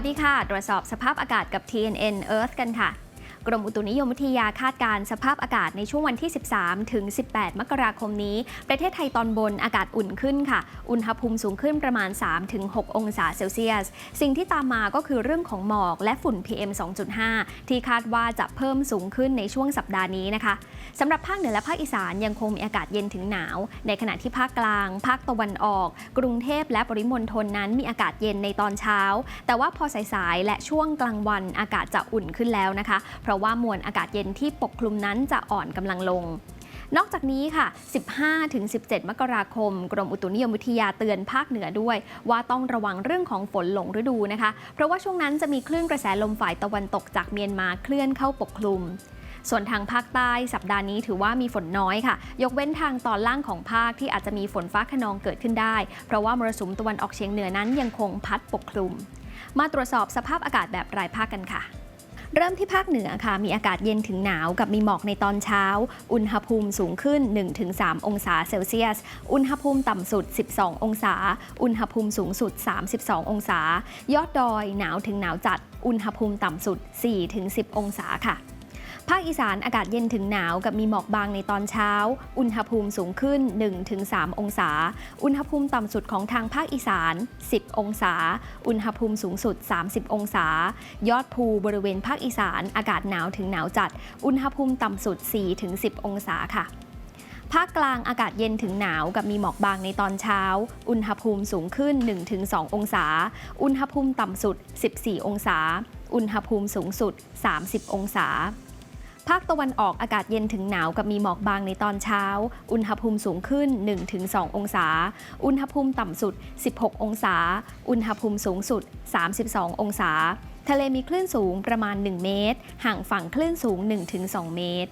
สดีค่ะ ตรวจสอบสภาพอากาศกับ TNN Earth กันค่ะ กรมอุตุนิยมวิทยาคาดการสภาพอากาศในช่วงวันที่ 13 ถึง 18 มกราคมนี้ ประเทศไทยตอนบนอากาศอุ่นขึ้นค่ะ อุณหภูมิสูงขึ้นประมาณ3ถึง6องศาเซลเซียส สิ่งที่ตามมาก็คือเรื่องของหมอกและฝุ่น PM 2.5 ที่คาดว่าจะเพิ่มสูงขึ้นในช่วงสัปดาห์นี้นะคะสำหรับภาคเหนือและภาคอีสานยังคงมีอากาศเย็นถึงหนาว ในขณะที่ภาคกลาง ภาคตะวันออก กรุงเทพและปริมณฑลนั้นมีอากาศเย็นในตอนเช้า แต่ว่าพอสายๆและช่วงกลางวันอากาศจะอุ่นขึ้นแล้วนะคะเพราะว่ามวลอากาศเย็นที่ปกคลุมนั้นจะอ่อนกำลังลง นอกจากนี้ค่ะ 15-17 มกราคม กรมอุตุนิยมวิทยาเตือนภาคเหนือด้วย ว่าต้องระวังเรื่องของฝนหลงฤดูนะคะ เพราะว่าช่วงนั้นจะมีคลื่นกระแสลมฝ่ายตะวันตกจากเมียนมาเคลื่อนเข้าปกคลุมส่วนทางภาคใต้สัปดาห์นี้ถือว่ามีฝนน้อยค่ะ ยกเว้นทางตอนล่างของภาคที่อาจจะมีฝนฟ้าขนองเกิดขึ้นได้ เพราะว่ามรสุมตะวันออกเฉียงเหนือนั้นยังคงพัดปกคลุม มาตรวจสอบสภาพอากาศแบบรายภาคกันค่ะ เริ่มที่ภาคเหนือค่ะ มีอากาศเย็นถึงหนาวกับมีหมอกในตอนเช้า อุณหภูมิสูงขึ้น 1-3 องศาเซลเซียส อุณหภูมิต่ำสุด 12 องศา อุณหภูมิสูงสุด 32 องศา ยอดดอยหนาวถึงหนาวจัด อุณหภูมิต่ำสุด 4-10 องศาค่ะ ภาคอีสานอากาศเย็นถึงหนาวกับมีหมอกบางในตอนเช้า อุณหภูมิสูงขึ้น 1-3 องศา อุณหภูมิต่ำสุดของทางภาคอีสาน 10 องศา อุณหภูมิสูงสุด 30 องศา ยอดภูบริเวณภาคอีสานอากาศหนาวถึงหนาวจัด อุณหภูมิต่ำสุด 4-10 องศาค่ะภาคกลางอากาศเย็นถึงหนาวกับมีหมอกบางในตอนเช้า อุณหภูมิสูงขึ้น 1-2 องศา อุณหภูมิต่ำสุด 14 องศา อุณหภูมิสูงสุด 30 องศา ภาคตะวันออกอากาศเย็นถึงหนาวกับมีหมอกบางในตอนเช้า อุณหภูมิสูงขึ้น 1-2 องศา อุณหภูมิต่ำสุด 16 องศา อุณหภูมิสูงสุด 32 องศา ทะเลมีคลื่นสูงประมาณ 1 เมตร ห่างฝั่งคลื่นสูง 1-2 เมตร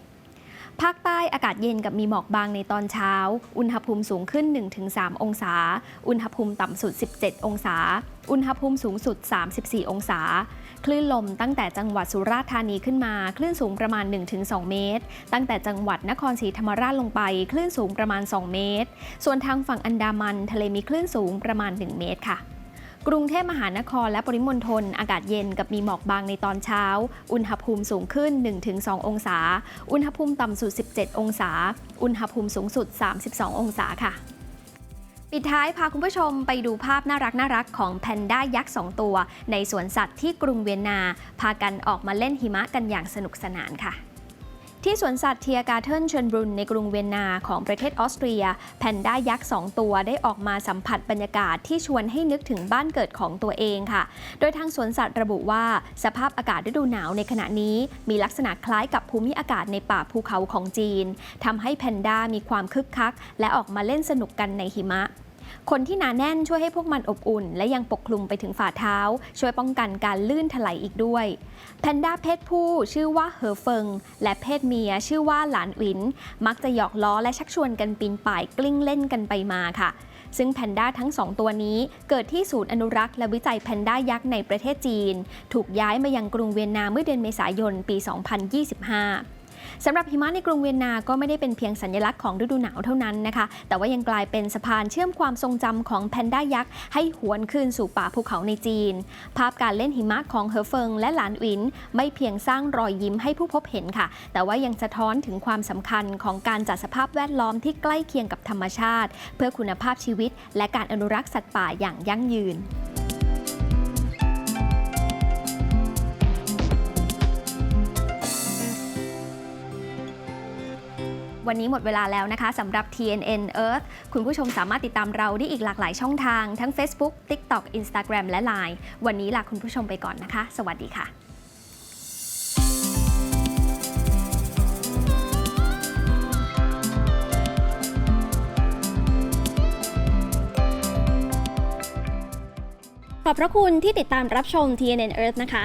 ภาคใต้อากาศเย็นกับมีหมอกบางในตอนเช้า อุณหภูมิสูงขึ้น 1-3 องศา อุณหภูมิต่ำสุด 17 องศา อุณหภูมิสูงสุด 34 องศา คลื่นลมตั้งแต่จังหวัดสุราษฎร์ธานีขึ้นมา คลื่นสูงประมาณ 1-2 เมตร ตั้งแต่จังหวัดนครศรีธรรมราชลงไป คลื่นสูงประมาณ 2 เมตร ส่วนทางฝั่งอันดามันทะเลมีคลื่นสูงประมาณ 1 เมตรค่ะ กรุงเทพมหานครและปริมณฑลอากาศเย็นกับมีหมอกบางในตอนเช้า อุณหภูมิสูงขึ้น 1-2 องศา อุณหภูมิต่ำสุด 17 องศา อุณหภูมิสูงสุด 32 องศาค่ะ ปิดท้ายพาคุณผู้ชมไปดูภาพน่ารักน่ารักของแพนด้ายักษ์ 2 ตัว ในสวนสัตว์ที่กรุงเวียนนา พากันออกมาเล่นหิมะกันอย่างสนุกสนานค่ะ ที่สวนสัตว์เทียการ์เทนเชนบรุนในกรุงเวียนนาของประเทศออสเตรีย แพนด้ายักษ์ 2 ตัวได้ออกมาสัมผัสบรรยากาศที่ชวนให้นึกถึงบ้านเกิดของตัวเองค่ะ โดยทางสวนสัตว์ระบุว่า สภาพอากาศฤดูหนาวในขณะนี้ มีลักษณะคล้ายกับภูมิอากาศในป่าภูเขาของจีนทำให้แพนด้ามีความคึกคัก และออกมาเล่นสนุกกันในหิมะ คนที่หนาแน่นช่วยให้พวกมันอบอุ่น และยังปกคลุมไปถึงฝ่าเท้า ช่วยป้องกันการลื่นถลายอีกด้วย แพนด้าเพศผู้ชื่อว่าเฮอเฟิง และเพศเมียชื่อว่าหลานหวิน มักจะหยอกล้อและชักชวนกันปีนป่ายกลิ้งเล่นกันไปมาค่ะซึ่งแพนด้าทั้งสองตัวนี้เกิดที่ศูนย์อนุรักษ์และวิจัยแพนด้ายักษ์ในประเทศจีน ถูกย้ายมายังกรุงเวียนนาเมื่อเดือนเมษายนปี 2025 สำหรับหิมะในกรุงเวียนนาก็ไม่ได้เป็นเพียงสัญลักษณ์ของฤดูหนาวเท่านั้นนะคะ แต่ว่ายังกลายเป็นสะพานเชื่อมความทรงจำของแพนด้ายักษ์ให้หวนคืนสู่ป่าภูเขาในจีน ภาพการเล่นหิมะของเฮอเฟิงและหลานอิน ไม่เพียงสร้างรอยยิ้มให้ผู้พบเห็นค่ะ แต่ว่ายังสะท้อนถึงความสำคัญของการจัดสภาพแวดล้อมที่ใกล้เคียงกับธรรมชาติ เพื่อคุณภาพชีวิต และการอนุรักษ์สัตว์ป่าอย่างยั่งยืน วันนี้หมดเวลาแล้วนะคะสำหรับ TNN Earth คุณผู้ชมสามารถติดตามเราได้อีกหลากหลายช่องทาง ทั้ง Facebook, TikTok, Instagram และ Line วันนี้ลาคุณผู้ชมไปก่อนนะคะ สวัสดีค่ะขอบพระคุณที่ติดตามรับชม TNN Earth นะคะ